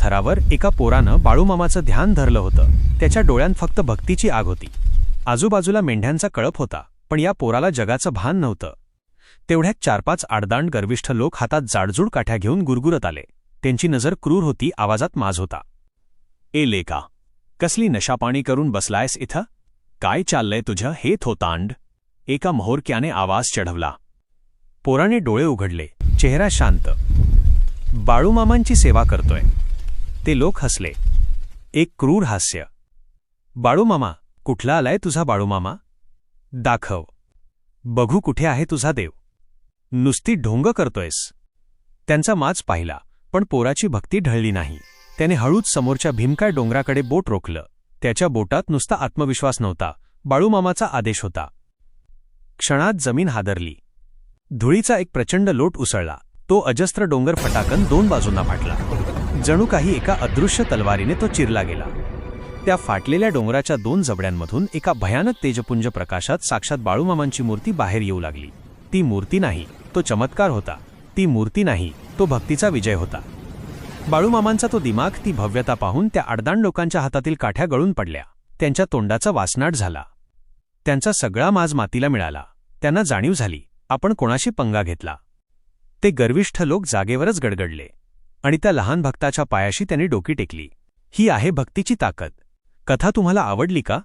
थरावर एका पोरानं बाळूमामाचं ध्यान धरलं होतं. त्याच्या डोळ्यांत फक्त भक्तीची आग होती. आजूबाजूला मेंढ्यांचा कळप होता पण या पोराला जगाचं भान नव्हतं. तेवढ्यात चार पाच आडदांड गर्विष्ठ लोक हातात जाडजूड काठ्या घेऊन गुरगुरत आले. त्यांची नजर क्रूर होती आवाजात माज होता. ए लेका कसली नशापाणी करून बसलायस इथं? काय चाललंय तुझं? हे थोतांड. एका मोहोरक्याने आवाज चढवला. पोराने डोळे उघडले. चेहरा शांत. बाळूमामांची सेवा करतोय. ते लोक हसले. एक क्रूर हास्य. बाळूमामा कुठला आलाय तुझा बाळूमामा दाखव. बघू कुठे आहे तुझा देव. नुसती ढोंग करतोयस. त्यांचा माच पाहिला पण पोराची भक्ती ढळली नाही. त्याने हळूच समोरच्या भीमकाय डोंगराकडे बोट रोखलं. त्याच्या बोटात नुसता आत्मविश्वास नव्हता. बाळूमामाचा आदेश होता. क्षणात जमीन हादरली. धुळीचा एक प्रचंड लोट उसळला. तो अजस्त्र डोंगर फटाकन दोन बाजूंना फाटला. जणू काही एका अदृश्य तलवारीने तो चिरला गेला. त्या फाटलेल्या डोंगराच्या दोन जबड्यांमधून एका भयानक तेजपुंज प्रकाशात साक्षात बाळूमामांची मूर्ती बाहेर येऊ लागली. ती मूर्ती नाही तो चमत्कार होता. ती मूर्ती नाही तो भक्तीचा विजय होता. बाळूमामांचा तो दिमाग ती भव्यता पाहून त्या अडदाण लोकांच्या हातातील काठ्या गळून पडल्या. त्यांच्या तोंडाचा वासनाट झाला. त्यांचा सगळा माज मातीला मिळाला. त्यांना जाणीव झाली आपण कोणाशी पंगा घेतला? ते गर्विष्ठ लोक जागेवरच गडगडले. आणि त्या लहान भक्ताच्या पायाशी त्याने डोकी टेकली. ही आहे भक्तीची ताकद. कथा तुम्हाला आवडली का?